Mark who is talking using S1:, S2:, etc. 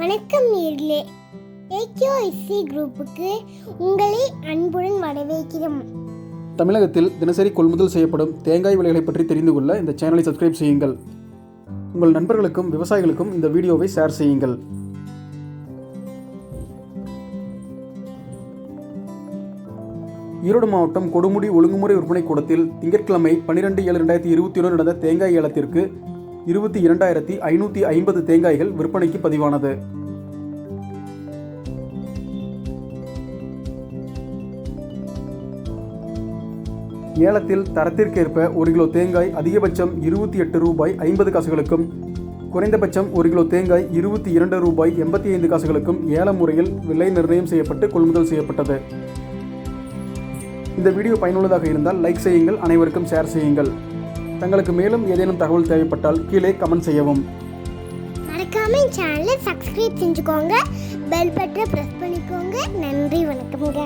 S1: வணக்கம் நேர்களே. ஏகேஎஸ்சி குரூப்புக்கு உங்களை அன்புடன் வரவேற்கிறோம்.
S2: தமிழகத்தில் தினசரி கொள்முதல் செய்யப்படும் தேங்காய் விலைகளை பற்றி தெரிந்து கொள்ள இந்த சேனலை சப்ஸ்கிரைப் செய்யுங்கள். உங்கள் நண்பர்களுக்கும் விவசாயிகளுக்கும் இந்த வீடியோவை ஷேர் செய்யுங்கள். ஈரோடு மாவட்டம் கொடுமுடி ஒழுங்குமுறை விற்பனை கூடத்தில் திங்கட்கிழமை பன்னிரெண்டு ஏழு ரெண்டாயிரத்தி இருபத்தி ஒன்று நடந்த தேங்காய் ஏலத்திற்கு இருபத்தி இரண்டாயிரத்தி ஐநூற்றி ஐம்பது தேங்காய்கள் விற்பனைக்கு பதிவானது. ஏலத்தில் தரத்திற்கேற்ப ஒரு கிலோ தேங்காய் அதிகபட்சம் இருபத்தி எட்டு ரூபாய் ஐம்பது காசுகளுக்கும் குறைந்தபட்சம் ஒரு கிலோ தேங்காய் இருபத்தி இரண்டு ரூபாய் எண்பத்தி ஐந்து காசுகளுக்கும் ஏல முறையில் விலை நிர்ணயம் செய்யப்பட்டு கொள்முதல் செய்யப்பட்டது. இந்த வீடியோ பயனுள்ளதாக இருந்தால் லைக் செய்யுங்கள் அனைவருக்கும் ஷேர் செய்யுங்கள். தங்களுக்கு மேலும் ஏதேனும் தகவல் தேவைப்பட்டால் கீழே கமெண்ட் செய்யவும்.
S1: மறக்காம சேனலை சப்ஸ்கிரைப் செஞ்சுக்கோங்க. பெல் பட்டனை ப்ரெஸ் பண்ணிக்கோங்க. நன்றி வணக்கம்ங்க.